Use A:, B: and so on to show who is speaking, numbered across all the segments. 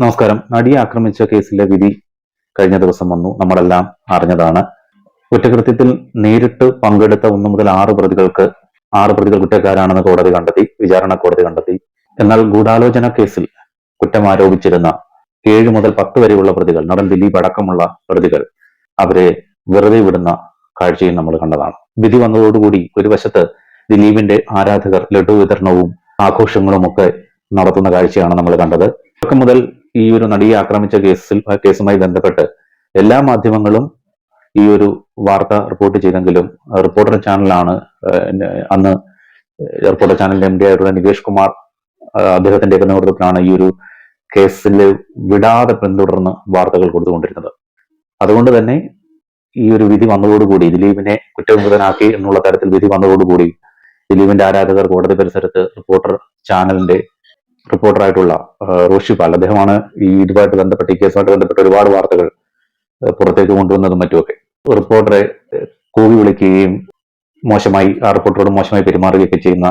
A: നമസ്കാരം. നടിയെ ആക്രമിച്ച കേസിലെ വിധി കഴിഞ്ഞ ദിവസം വന്നു. നമ്മളെല്ലാം അറിഞ്ഞതാണ്. കുറ്റകൃത്യത്തിൽ നേരിട്ട് പങ്കെടുത്ത ഒന്ന് മുതൽ ആറ് പ്രതികൾക്ക് ആറ് പ്രതികൾ കുറ്റക്കാരാണെന്ന് കോടതി കണ്ടെത്തി വിചാരണ കോടതി കണ്ടെത്തി. എന്നാൽ ഗൂഢാലോചന കേസിൽ കുറ്റം ആരോപിച്ചിരുന്ന ഏഴ് മുതൽ പത്ത് വരെയുള്ള പ്രതികൾ നടൻ ദിലീപ് അടക്കമുള്ള പ്രതികൾ അവരെ വെറുതെ വിടുന്ന കാഴ്ചയും നമ്മൾ കണ്ടതാണ്. വിധി വന്നതോടുകൂടി ഒരു വശത്ത് ദിലീപിന്റെ ആരാധകർ ലഡു വിതരണവും ആഘോഷങ്ങളും ഒക്കെ നടത്തുന്ന കാഴ്ചയാണ് നമ്മൾ കണ്ടത്. തുടക്കം മുതൽ ഈ ഒരു നടിയെ ആക്രമിച്ച കേസിൽ കേസുമായി ബന്ധപ്പെട്ട് എല്ലാ മാധ്യമങ്ങളും ഈ ഒരു വാർത്ത റിപ്പോർട്ട് ചെയ്തെങ്കിലും റിപ്പോർട്ടർ ചാനലാണ് അന്ന് റിപ്പോർട്ടർ ചാനലിന്റെ എം ഡി ആയിട്ടുള്ള നികേഷ് കുമാർ അദ്ദേഹത്തിന്റെ ഒക്കെ നേതൃത്വത്തിലാണ് ഈ ഒരു കേസിൽ വിടാതെ പിന്തുടർന്ന് വാർത്തകൾ കൊടുത്തുകൊണ്ടിരുന്നത്. അതുകൊണ്ട് തന്നെ ഈ ഒരു വിധി വന്നതോടുകൂടി ദിലീപിനെ കുറ്റവിമുക്തനാക്കി എന്നുള്ള തരത്തിൽ വിധി വന്നതോടുകൂടി ദിലീപിന്റെ ആരാധകർ കോടതി പരിസരത്ത് റിപ്പോർട്ടർ ചാനലിന്റെ റിപ്പോർട്ടറായിട്ടുള്ള റോഷി പാൽ അദ്ദേഹമാണ് ഈ ഇതുമായിട്ട് ബന്ധപ്പെട്ട് ഈ കേസുമായിട്ട് ബന്ധപ്പെട്ട് ഒരുപാട് വാർത്തകൾ പുറത്തേക്ക് കൊണ്ടുവന്നതും മറ്റുമൊക്കെ. റിപ്പോർട്ടറെ കൂവി വിളിക്കുകയും മോശമായി ആ റിപ്പോർട്ടറോട് മോശമായി പെരുമാറുകയൊക്കെ ചെയ്യുന്ന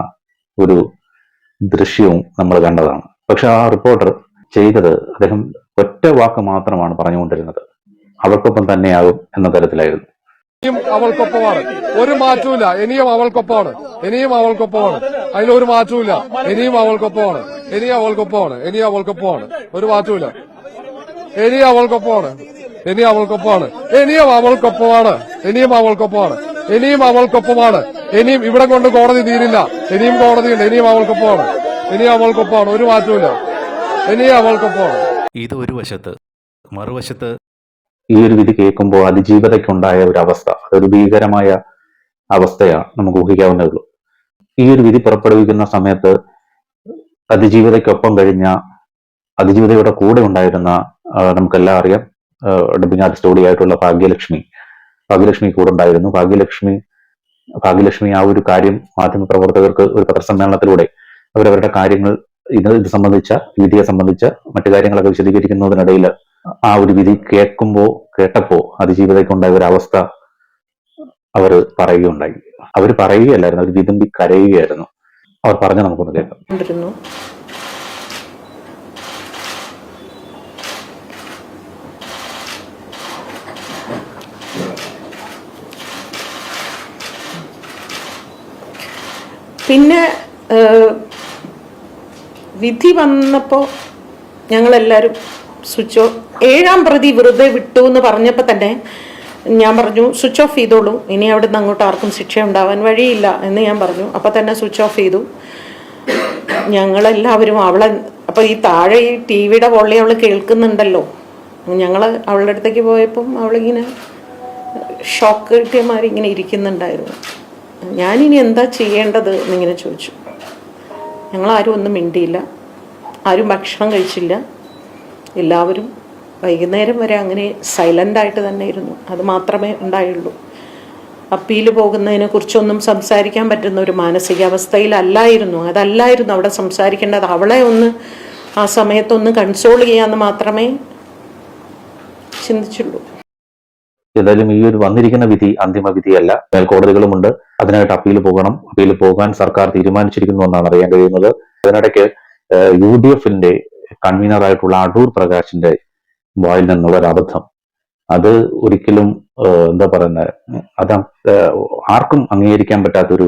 A: ഒരു ദൃശ്യവും നമ്മൾ കണ്ടതാണ്. പക്ഷെ ആ റിപ്പോർട്ടർ ചെയ്തത് അദ്ദേഹം ഒറ്റ വാക്ക് മാത്രമാണ് പറഞ്ഞുകൊണ്ടിരുന്നത്. അവൾക്കൊപ്പം തന്നെയാകും എന്ന തരത്തിലായിരുന്നു.
B: ഇനിയും അവൾക്കൊപ്പമാണ് ഒരു മാറ്റവുമില്ല ഇനിയും അവൾക്കൊപ്പമാണ് ഇനിയും അവൾക്കൊപ്പമാണ് അതിലൊരു മാറ്റവുമില്ല ഇനിയും അവൾക്കൊപ്പമാണ് ഇനിയും അവൾക്കൊപ്പമാണ് ഇനിയും അവൾക്കൊപ്പമാണ് ഒരു മാറ്റവുമില്ല ഇനിയും അവൾക്കൊപ്പമാണ് ഇനിയും അവൾക്കൊപ്പമാണ് ഇനിയും അവൾക്കൊപ്പമാണ് ഇനിയും അവൾക്കൊപ്പമാണ് ഇനിയും അവൾക്കൊപ്പമാണ് ഇനിയും ഇവിടെ കൊണ്ട് കോടതി തീരില്ല ഇനിയും കോടതിയുണ്ട് ഇനിയും അവൾക്കൊപ്പമാണ് ഇനിയും അവൾക്കൊപ്പമാണ് ഒരു മാറ്റവുമില്ല ഇനിയും അവൾക്കൊപ്പമാണ്
C: ഇത് ഒരു വശത്ത് മറുവശത്ത്
A: ഈ ഒരു വിധി കേൾക്കുമ്പോൾ അതിജീവതയ്ക്കുണ്ടായ ഒരു അവസ്ഥ അതൊരു ഭീകരമായ അവസ്ഥയാണ് നമുക്ക് ഊഹിക്കാവുന്നേ ഉള്ളൂ. ഈ ഒരു വിധി പുറപ്പെടുവിക്കുന്ന സമയത്ത് അതിജീവതയ്ക്കൊപ്പം കഴിഞ്ഞ അതിജീവതയുടെ കൂടെ ഉണ്ടായിരുന്ന നമുക്കെല്ലാം അറിയാം ഡബിങ് ആർട്ടിസ്റ്റ് കൂടിയായിട്ടുള്ള ഭാഗ്യലക്ഷ്മി. ഭാഗ്യലക്ഷ്മി കൂടെ ഉണ്ടായിരുന്നു. ഭാഗ്യലക്ഷ്മി ഭാഗ്യലക്ഷ്മി ആ ഒരു കാര്യം മാധ്യമപ്രവർത്തകർക്ക് ഒരു പത്രസമ്മേളനത്തിലൂടെ അവരവരുടെ കാര്യങ്ങൾ ഇത് ഇത് സംബന്ധിച്ച വിധിയെ സംബന്ധിച്ച മറ്റു കാര്യങ്ങളൊക്കെ വിശദീകരിക്കുന്നതിനിടയിൽ ആ ഒരു വിധി കേൾക്കുമ്പോ കേട്ടപ്പോ അതിജീവിതയ്ക്കുണ്ടായ ഒരു അവസ്ഥ അവർ പറയുകയുണ്ടായി. അവർ പറയുകയല്ലായിരുന്നു അവർ വിതുമ്പി കരയുകയായിരുന്നു. അവർ പറഞ്ഞ നമുക്കൊന്ന് കേൾക്കാം.
D: പിന്നെ വിധി വന്നപ്പോൾ ഞങ്ങളെല്ലാരും സ്വിച്ച് ഏഴാം പ്രതി വെറുതെ വിട്ടു എന്ന് പറഞ്ഞപ്പോൾ തന്നെ ഞാൻ പറഞ്ഞു സ്വിച്ച് ഓഫ് ചെയ്തോളൂ. ഇനി അവിടുന്ന് അങ്ങോട്ട് ആർക്കും ശിക്ഷ ഉണ്ടാവാൻ വഴിയില്ല എന്ന് ഞാൻ പറഞ്ഞു. അപ്പം തന്നെ സ്വിച്ച് ഓഫ് ചെയ്തു. ഞങ്ങളെല്ലാവരും അവളെ അപ്പം ഈ താഴെ ഈ ടി വിയുടെ പൊള്ളി അവൾ കേൾക്കുന്നുണ്ടല്ലോ. ഞങ്ങൾ അവളുടെ അടുത്തേക്ക് പോയപ്പം അവളിങ്ങനെ ഷോക്ക് കിട്ടിയമാരി ഇങ്ങനെ ഇരിക്കുന്നുണ്ടായിരുന്നു. ഞാനിനി എന്താ ചെയ്യേണ്ടത്? എന്നിങ്ങനെ ചോദിച്ചു. ഞങ്ങളാരും ഒന്നും മിണ്ടിയില്ല. ആരും ഭക്ഷണം കഴിച്ചില്ല. എല്ലാവരും വൈകുന്നേരം വരെ അങ്ങനെ സൈലന്റ് ആയിട്ട് തന്നെ ഇരുന്നു. അത് മാത്രമേ ഉണ്ടായുള്ളൂ. അപ്പീൽ പോകുന്നതിനെ കുറിച്ചൊന്നും സംസാരിക്കാൻ പറ്റുന്ന ഒരു മാനസികാവസ്ഥയിലല്ലായിരുന്നു. അതല്ലായിരുന്നു അവിടെ സംസാരിക്കേണ്ടത്. അവളെ ഒന്ന് ആ സമയത്തൊന്ന് കൺസോൾ ചെയ്യാന്ന് മാത്രമേ ചിന്തിച്ചുള്ളൂ.
A: ഏതായാലും ഈ ഒരു വന്നിരിക്കുന്ന വിധി അന്തിമ വിധിയല്ല. മേൽക്കോടതികളുമുണ്ട് അതിനായിട്ട് അപ്പീൽ പോകണം. അപ്പീൽ പോകാൻ സർക്കാർ തീരുമാനിച്ചിരിക്കുന്നു എന്നാണ് അറിയാൻ കഴിയുന്നത്. അതിനിടയ്ക്ക് യു ഡി എഫിന്റെ കൺവീനറായിട്ടുള്ള അടൂർ പ്രകാശിന്റെ വായിൽ നിന്നുള്ള ഒരു അബദ്ധം. അത് ഒരിക്കലും എന്താ പറയുന്നത് അത് ആർക്കും അംഗീകരിക്കാൻ പറ്റാത്തൊരു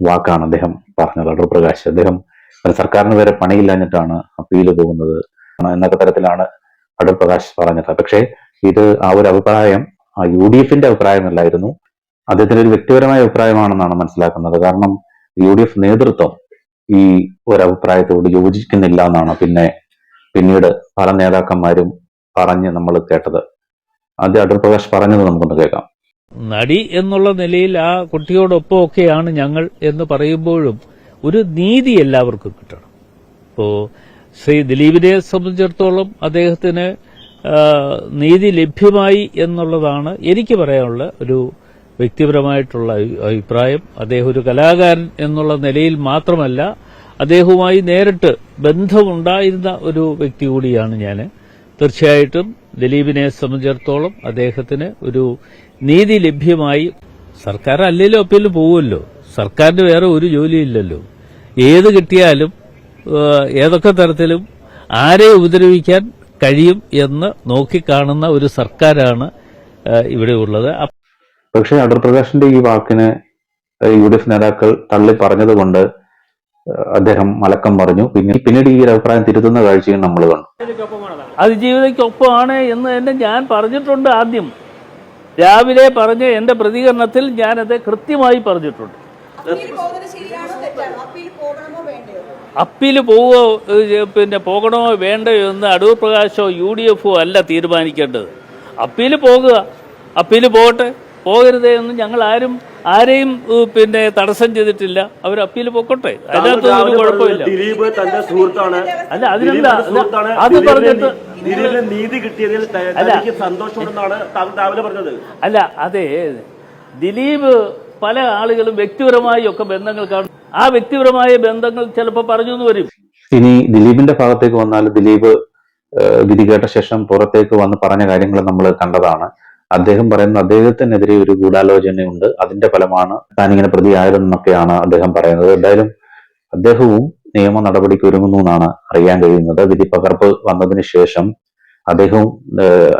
A: വാക്കാണ് അദ്ദേഹം പറഞ്ഞത്. അടൂർ പ്രകാശ് അദ്ദേഹം സർക്കാരിന് വരെ പണിയില്ലാഞ്ഞിട്ടാണ് അപ്പീൽ പോകുന്നത് എന്നൊക്കെ തരത്തിലാണ് അടൂർ പ്രകാശ് പറഞ്ഞത്. പക്ഷേ ഇത് ആ ഒരു അഭിപ്രായം ആ യു ഡി എഫിന്റെ അഭിപ്രായമല്ലായിരുന്നു. അദ്ദേഹത്തിന്റെ ഒരു വ്യക്തിപരമായ അഭിപ്രായമാണെന്നാണ് മനസ്സിലാക്കുന്നത്. കാരണം യു ഡി എഫ് നേതൃത്വം ഈ ഒരു അഭിപ്രായത്തോട് യോജിക്കുന്നില്ല എന്നാണ് പിന്നെ പിന്നീട് പല നേതാക്കന്മാരും പറഞ്ഞ് നമ്മൾ കേട്ടത്. ആദ്യം അടൂർ പ്രകാശ് പറഞ്ഞത് നമുക്കൊന്ന് കേൾക്കാം.
E: നടി എന്നുള്ള നിലയിൽ ആ കുട്ടിയോടൊപ്പം ഒക്കെയാണ് ഞങ്ങൾ എന്ന് പറയുമ്പോഴും ഒരു നീതി എല്ലാവർക്കും കിട്ടണം. ഇപ്പോ ശ്രീ ദിലീപിനെ സംബന്ധിച്ചിടത്തോളം അദ്ദേഹത്തിന് നീതി ലഭ്യമായി എന്നുള്ളതാണ് എനിക്ക് പറയാനുള്ള ഒരു വ്യക്തിപരമായിട്ടുള്ള അഭിപ്രായം. അദ്ദേഹം ഒരു കലാകാരൻ എന്നുള്ള നിലയിൽ മാത്രമല്ല അദ്ദേഹവുമായി നേരിട്ട് ബന്ധമുണ്ടായിരുന്ന ഒരു വ്യക്തി കൂടിയാണ് ഞാൻ തീർച്ചയായിട്ടും ദിലീപിനെ സംബന്ധിച്ചിടത്തോളം അദ്ദേഹത്തിന് ഒരു നീതി ലഭ്യമായി സർക്കാർ അല്ലെങ്കിലും അപ്പീൽ പോകുമല്ലോ സർക്കാരിന് വേറെ ഒരു ജോലിയില്ലല്ലോ. ഏത് കിട്ടിയാലും ഏതൊക്കെ തരത്തിലും ആരെ ഉപദ്രവിക്കാൻ കഴിയും എന്ന് നോക്കിക്കാണുന്ന ഒരു സർക്കാരാണ് ഇവിടെ ഉള്ളത്.
A: പക്ഷേ അടൂർ പ്രകാശിന്റെ ഈ വാക്കിന് യു ഡി എഫ് നേതാക്കൾ തള്ളി പറഞ്ഞതുകൊണ്ട് അദ്ദേഹം മലക്കം പറഞ്ഞു. പിന്നെ പിന്നീട് ഈ ഒരു അഭിപ്രായം തിരുത്തുന്ന കാഴ്ചയും നമ്മൾ കണ്ടു.
E: അതിജീവിതയ്ക്കൊപ്പമാണ് എന്ന് തന്നെ ഞാൻ പറഞ്ഞിട്ടുണ്ട് ആദ്യം. രാവിലെ പറഞ്ഞ എന്റെ പ്രതികരണത്തിൽ ഞാൻ അത് കൃത്യമായി പറഞ്ഞിട്ടുണ്ട്.
F: അപ്പീൽ
E: പോവോ പിന്നെ പോകണമോ വേണ്ടയോ എന്ന് അടൂർ പ്രകാശോ യു ഡി എഫോ അല്ല തീരുമാനിക്കേണ്ടത്. അപ്പീൽ പോകുക അപ്പീൽ പോകട്ടെ. പോകരുതേ എന്ന് ഞങ്ങൾ ആരും ആരെയും പിന്നെ തടസ്സം ചെയ്തിട്ടില്ല. അവർ അപ്പീൽ പൊക്കോട്ടെ. അതിനകത്ത് ഒരു കുഴപ്പമില്ല.
G: ദിലീപ് തന്റെ സുഹൃത്താണ്.
E: അല്ല, അതിനെന്താ?
G: സുഹൃത്താണ്.
E: അത് പറഞ്ഞിട്ട്
G: നീതി കിട്ടിയതിൽ. സന്തോഷമുണ്ടെന്നാണ് രാവിലെ പറഞ്ഞത്.
E: അല്ല അതെ. ദിലീപ് പല ആളുകളും വ്യക്തിപരമായി ഒക്കെ ബന്ധങ്ങൾ കാണും. ആ വ്യക്തിപരമായ ബന്ധങ്ങൾ ചിലപ്പോൾ പറഞ്ഞു എന്ന് വരും.
A: ഇനി ദിലീപിന്റെ ഭാഗത്തേക്ക് വന്നാൽ ദിലീപ് വിധി കേട്ട ശേഷം പുറത്തേക്ക് വന്ന് പറഞ്ഞ കാര്യങ്ങൾ നമ്മൾ കണ്ടതാണ്. അദ്ദേഹം പറയുന്നത് അദ്ദേഹത്തിനെതിരെ ഒരു ഗൂഢാലോചനയുണ്ട്. അതിന്റെ ഫലമാണ് താനിങ്ങനെ പ്രതിയായതെന്നൊക്കെയാണ് അദ്ദേഹം പറയുന്നത്. എന്തായാലും അദ്ദേഹവും നിയമ നടപടിക്ക് ഒരുങ്ങുന്നു എന്നാണ് അറിയാൻ കഴിയുന്നത്. വിധി പകർപ്പ് വന്നതിന് ശേഷം അദ്ദേഹവും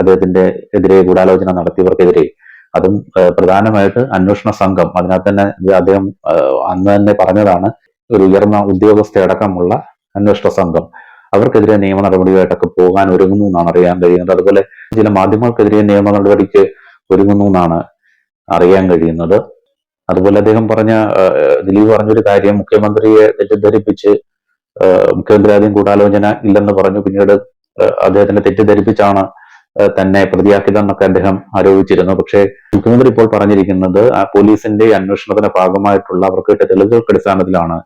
A: അദ്ദേഹത്തിന്റെ എതിരെ ഗൂഢാലോചന നടത്തിയവർക്കെതിരെ അതും പ്രധാനമായിട്ട് അന്വേഷണ സംഘം അതിനകത്ത് തന്നെ അദ്ദേഹം അന്ന് തന്നെ പറഞ്ഞതാണ് ഒരു ഉയർന്ന ഉദ്യോഗസ്ഥയടക്കമുള്ള അന്വേഷണ സംഘം. അവർക്കെതിരെ നിയമ നടപടിയായിട്ടൊക്കെ പോകാൻ ഒരുങ്ങുന്നു എന്നാണ് അറിയാൻ കഴിയുന്നത്. അതുപോലെ ചില മാധ്യമങ്ങൾക്കെതിരെ നിയമ നടപടിക്ക് ഒരുങ്ങുന്നു എന്നാണ് അറിയാൻ കഴിയുന്നത്. അതുപോലെ അദ്ദേഹം പറഞ്ഞ ദിലീപ് പറഞ്ഞൊരു കാര്യം മുഖ്യമന്ത്രിയെ തെറ്റിദ്ധരിപ്പിച്ച് മുഖ്യമന്ത്രി ആദ്യം ഗൂഢാലോചന ഇല്ലെന്ന് പറഞ്ഞു. പിന്നീട് അദ്ദേഹത്തിനെ തെറ്റിദ്ധരിപ്പിച്ചാണ് തന്നെ പ്രതിയാക്കിയതെന്നൊക്കെ അദ്ദേഹം ആരോപിച്ചിരുന്നു. പക്ഷേ മുഖ്യമന്ത്രി ഇപ്പോൾ പറഞ്ഞിരിക്കുന്നത് ആ പോലീസിന്റെ അന്വേഷണത്തിന്റെ ഭാഗമായിട്ടുള്ള അവർക്ക് കിട്ടിയ തെളിവുകൾക്ക് അടിസ്ഥാനത്തിലാണ്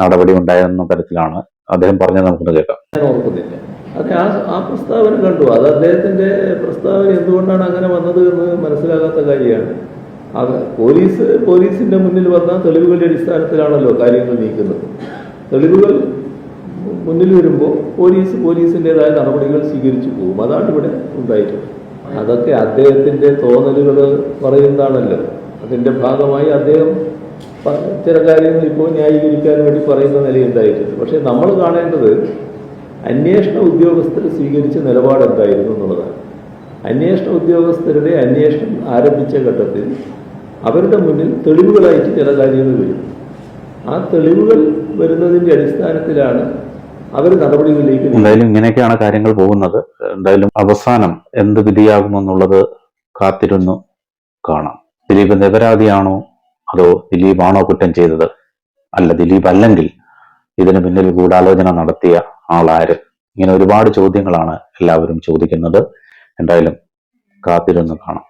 A: നടപടി ഉണ്ടായതെന്ന തരത്തിലാണ്. അദ്ദേഹം പറഞ്ഞാൽ നമുക്കൊന്ന് കേൾക്കാം.
H: ഓർക്കുന്നില്ല. അതെ ആ ആ പ്രസ്താവന കണ്ടു. അത് അദ്ദേഹത്തിന്റെ പ്രസ്താവന എന്തുകൊണ്ടാണ് അങ്ങനെ വന്നത് എന്ന് മനസ്സിലാകാത്ത കാര്യമാണ്. പോലീസ് പോലീസിന്റെ മുന്നിൽ വന്ന തെളിവുകളുടെ അടിസ്ഥാനത്തിലാണല്ലോ കാര്യങ്ങൾ നീക്കുന്നത്. തെളിവുകൾ മുന്നിൽ വരുമ്പോൾ പോലീസ് പോലീസിന്റെതായ നടപടികൾ സ്വീകരിച്ചു പോകും. അതാണ് ഇവിടെ ഉണ്ടായിട്ടുള്ളത്. അതൊക്കെ അദ്ദേഹത്തിന്റെ തോന്നലുകൾ പറയുന്നതാണല്ലോ. അതിന്റെ ഭാഗമായി അദ്ദേഹം ചില കാര്യങ്ങൾ ഇപ്പോൾ ന്യായീകരിക്കാൻ വേണ്ടി പറയുന്ന നിലയുണ്ടായിട്ടുണ്ട്. പക്ഷേ നമ്മൾ കാണേണ്ടത് അന്വേഷണ ഉദ്യോഗസ്ഥർ സ്വീകരിച്ച നിലപാട് എന്തായിരുന്നു എന്നുള്ളതാണ്. അന്വേഷണ ഉദ്യോഗസ്ഥരുടെ അന്വേഷണം ആരംഭിച്ച ഘട്ടത്തിൽ അവരുടെ മുന്നിൽ തെളിവുകളായിട്ട് ചില കാര്യങ്ങൾ വരും. ആ തെളിവുകൾ വരുന്നതിന്റെ അടിസ്ഥാനത്തിലാണ് അവർ നടപടികളിലേക്ക്.
A: എന്തായാലും ഇങ്ങനെയൊക്കെയാണ് കാര്യങ്ങൾ പോകുന്നത്. എന്തായാലും അവസാനം എന്ത് വിധിയാകുമെന്നുള്ളത് കാത്തിരുന്നു കാണാം. ദിലീപ് നിരപരാധിയാണോ അതോ ദിലീപാണോ കുറ്റം ചെയ്തത്? അല്ല ദിലീപ് അല്ലെങ്കിൽ ഇതിന് പിന്നിൽ ഗൂഢാലോചന നടത്തിയ ആളാര്? ഇങ്ങനെ ഒരുപാട് ചോദ്യങ്ങളാണ് എല്ലാവരും ചോദിക്കുന്നത്. എന്തായാലും കാത്തിരുന്ന് കാണാം.